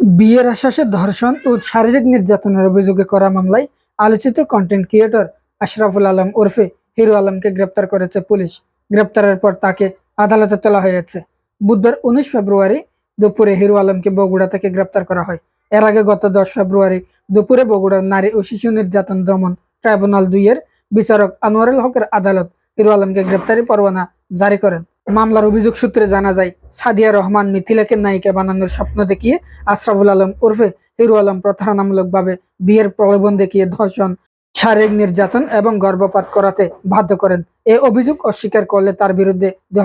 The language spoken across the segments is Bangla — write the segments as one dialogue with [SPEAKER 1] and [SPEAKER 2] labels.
[SPEAKER 1] বিয়ের আশ্বাসে ধর্ষণ ও শারীরিক নির্যাতনের অভিযোগে করা মামলায় আলোচিত কন্টেন্ট ক্রিয়েটর আশরাফুল আলম ওরফে হিরো আলমকে গ্রেপ্তার করেছে পুলিশ। গ্রেপ্তারের পর তাকে আদালতে তোলা হয়েছে। বুধবার উনিশ ফেব্রুয়ারি দুপুরে হিরো আলমকে বগুড়া থেকে গ্রেপ্তার করা হয়। এর আগে গত দশ ফেব্রুয়ারি দুপুরে বগুড়ার নারী ও শিশু নির্যাতন দমন ট্রাইব্যুনাল দুইয়ের বিচারক আনোয়ারুল হকের আদালত হিরো আলমকে গ্রেপ্তারি পরোয়ানা জারি করেন। মামলার অভিযোগ সূত্রে জানা যায়, সাদিয়া রহমান মিথিলাকে নায়িকা বানানোর স্বপ্ন দেখিয়ে আশরাফুল আলম ওরফে হিরো আলম প্রতারণামূলকভাবে বিয়ের প্রলোভন দেখিয়ে ধর্ষণ শারীরিক নির্যাতন এবং গর্ভপাত করাতে বাধ্য করেন। এ অভিযোগ অস্বীকার করলে তার বিরুদ্ধে দুই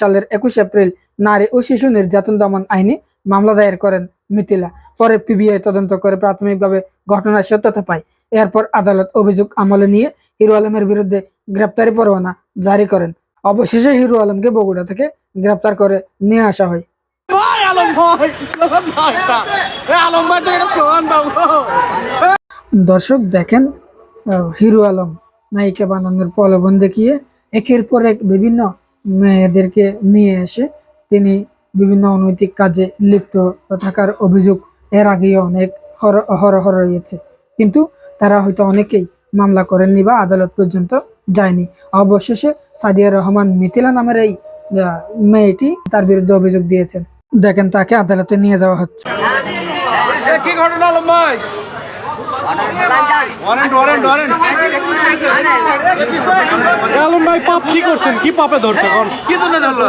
[SPEAKER 1] সালের একুশ এপ্রিল নারী ও শিশু নির্যাতন দমন আইনে মামলা দায়ের করেন মিথিলা। পরে পিবিআই তদন্ত করে প্রাথমিকভাবে ঘটনার সত্যতা পায়। এরপর আদালত অভিযোগ আমলে নিয়ে হিরু আলমের বিরুদ্ধে গ্রেপ্তারি পরোয়ানা জারি করেন। অবশেষে হিরো আলমকে বগুড়া থেকে গ্রেপ্তার করে নিয়ে আসা হয়। দর্শক দেখেন হিরো আলম নায়িকা বানানোর প্রলোভন দেখিয়ে একের পর এক বিভিন্ন মেয়েদেরকে নিয়ে এসে তিনি বিভিন্ন অনৈতিক কাজে লিপ্ত থাকার অভিযোগ এর আগেই অনেক হর- অহরহ রয়েছে কিন্তু তারা হয়তো অনেকেই মামলা করেননি বা আদালত পর্যন্ত যায়নি। অবশেষে সাদিয়া রহমান মিথিলা নামের এই মেয়েটি তার বিরুদ্ধে অভিযোগ দিয়েছেন। দেখেন তাকে আদালতে নিয়ে যাওয়া হচ্ছে।
[SPEAKER 2] কি ঘটনা আলম ভাই পাপ কি করছেন? কি পাপে ধরতে কি জন্য ধরলো?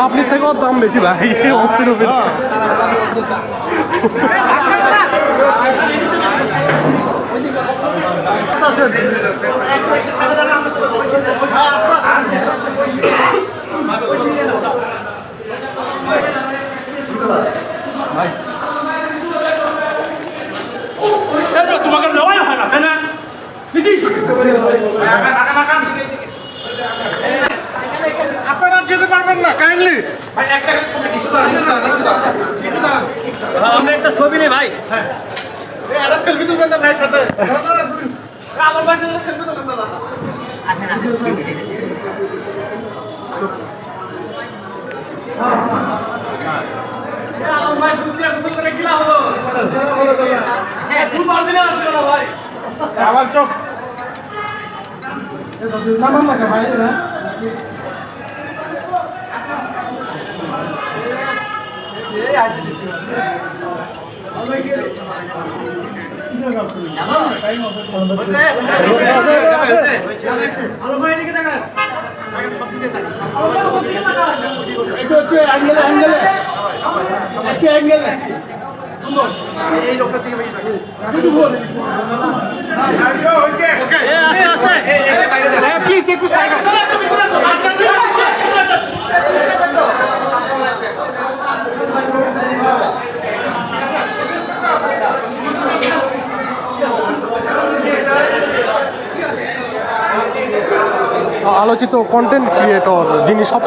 [SPEAKER 2] আপনি থেকেও দাম বেশি ভাই অস্থির তোমাকে নেওয়াই হয় না তাই না? পারবেন না কাইন্ডলি
[SPEAKER 3] আমরা একটা ছবি নেই ভাই।
[SPEAKER 2] একটা সেলফি তুলবেন না ভাইয়ের সাথে? আলম ভাই সেলফি তুলবেন না আলম ভাই দুধ দিয়ে গোসল করে কি লাভ হলো দুধ বার দিলে আসবে না ভাই আবার চোখ নামান না ভাই না একটু একটু অ্যাঙ্গেলে অ্যাঙ্গেলে একটু অ্যাঙ্গেলে এই লোকটা থেকে প্লিজ একটু সাইড
[SPEAKER 4] আলোচিত কন্টেন্ট ক্রিয়েটর যিনি সব